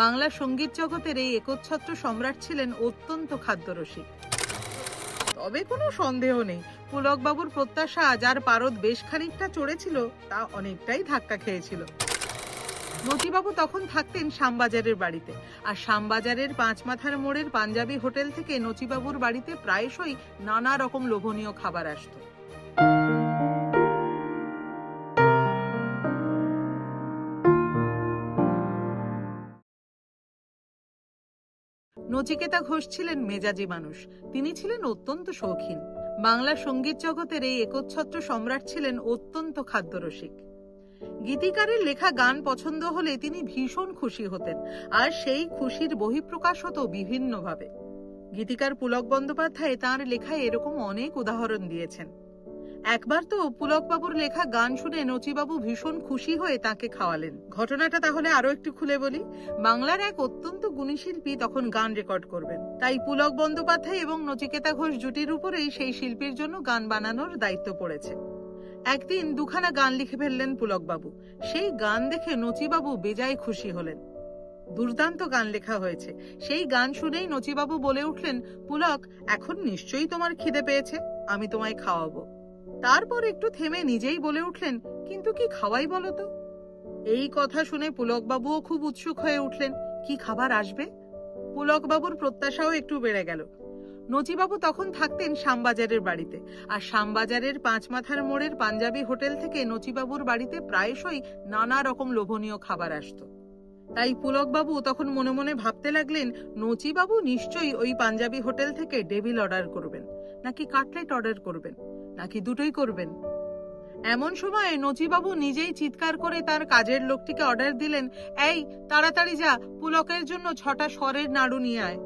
বাংলা সংগীত জগতের এই একচ্ছত্র সম্রাট ছিলেন অত্যন্ত খাদ্যরসিক। তবে কোনো সন্দেহ নেই, পুলকবাবুর প্রত্যাশা যার পারদ বেশ খানিকটা চড়েছিল, তা অনেকটাই ধাক্কা খেয়েছিল। নচিবাবু তখন থাকতেন শ্যামবাজারের বাড়িতে, আর শ্যামবাজারের পাঁচ মাথার মোড়ের পাঞ্জাবি হোটেল থেকে নচিবাবুর বাড়িতে প্রায়শই নানা রকম লোভনীয় খাবার আসতো। নচিকেতা ঘোষ ছিলেন মেজাজি মানুষ। তিনি ছিলেন অত্যন্ত শৌখিন। বাংলা সংগীত জগতের এই একচ্ছত্র সম্রাট ছিলেন অত্যন্ত খাদ্যরসিক। গীতিকারের লেখা গান পছন্দ হলে তিনি ভীষণ খুশি হতেন, আর সেই খুশির বহিঃপ্রকাশ হতো বিভিন্নভাবে। গীতিকার পুলক বন্দ্যোপাধ্যায় তাঁর লেখায় এরকম অনেক উদাহরণ দিয়েছেন। একবার তো পুলকবাবুর লেখা গান শুনে নচিবাবু ভীষণ খুশি হয়ে তাকে খাওয়ালেন। ঘটনাটা তাহলে আরও একটু খুলে বলি। বাংলার এক অত্যন্ত গুণী শিল্পী তখন গান রেকর্ড করবেন। তাই পুলক বন্দ্যোপাধ্যায় এবং নচিকেতা ঘোষ জুটির উপরেই সেই শিল্পীর জন্য গান বানানোর দায়িত্ব পড়েছে। একদিন দুখানা গান লিখে ফেললেন পুলকবাবু। সেই গান দেখে নচিবাবু বেজায় খুশি হলেন। দুর্দান্ত গান লেখা হয়েছে। সেই গান শুনেই নচিবাবু বলে উঠলেন, পুলক, এখন নিশ্চয়ই তোমার খিদে পেয়েছে। আমি তোমায় খাওয়াবো। তারপর একটু থেমে নিজেই বলে উঠলেন, কিন্তু কি খাওয়াই বলো তো? এই কথা শুনে পুলকবাবুও খুব উৎসুক হয়ে উঠলেন, কি খাবার আসবে? পুলকবাবুর প্রত্যাশাও একটু বেড়ে গেল। নচিবাবু তখন থাকতেন শ্যামবাজারের বাড়িতে, আর শ্যামবাজারের পাঁচ মাথার মোড়ের পাঞ্জাবি হোটেল থেকে নচিবাবুর বাড়িতে প্রায়শই নানা রকম লোভনীয় খাবার আসত। তাই পুলকবাবু তখন মনে মনে ভাবতে লাগলেন নচিবাবু নিশ্চয়ই ওই পাঞ্জাবি হোটেল থেকে ডেভিল অর্ডার করবেন, নাকি কাটলেট অর্ডার করবেন? নাকি দুটোই করবেন? এমন সময় নচিবাবু নিজেই চিৎকার করে তার কাজের লোকটিকে অর্ডার দিলেন, এই, তাড়াতাড়ি যা, পুলকের জন্য ছটা স্বরের নাড়ু নিয়ে আয়।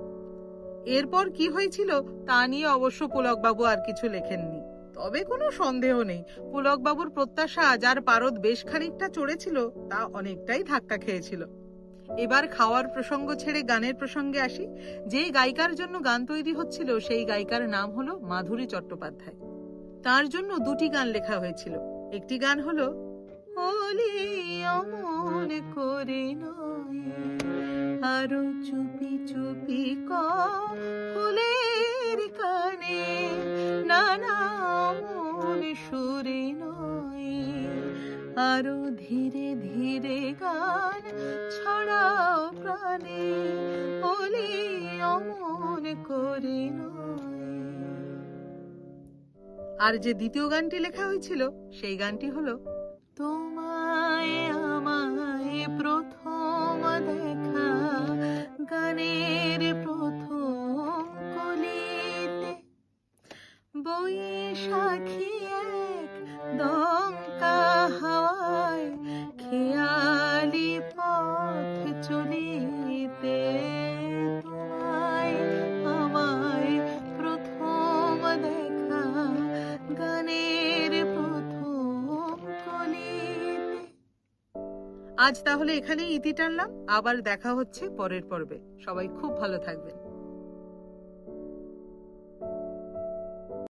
এরপর কি হয়েছিল তা নিয়ে অবশ্য পুলকবাবু আর কিছু লেখেননি। তবে কোনো সন্দেহ নেই, পুলকবাবুর প্রত্যাশা যার পারদ বেশ খানিকটা চড়েছিল, তা অনেকটাই ধাক্কা খেয়েছিল। এবার খাওয়ার প্রসঙ্গ ছেড়ে গানের প্রসঙ্গে আসি। যেই গায়িকার জন্য গান তৈরি হচ্ছিল, সেই গায়িকার নাম হলো মাধুরী চট্টোপাধ্যায়। তার জন্য দুটি গান লেখা হয়েছিল। একটি গান হলো ওলি অমন করে নয়, আরও চুপি চুপি ক ফুলের কানে, নানা মন সুরে নয়, আরও ধীরে ধীরে গান ছড়াও প্রাণে ওলি অমন করে নয়। আর যে দ্বিতীয় গানটি লেখা হয়েছিল, সেই গানটি হলো, তোমায় আমায় প্রথম দেখা, গানের প্রথম কলিতে বৈশাখী এক আজ তাহলে এখানেই ইতি টানলাম। আবার দেখা হচ্ছে পরের পর্বে। সবাই খুব ভালো থাকবেন।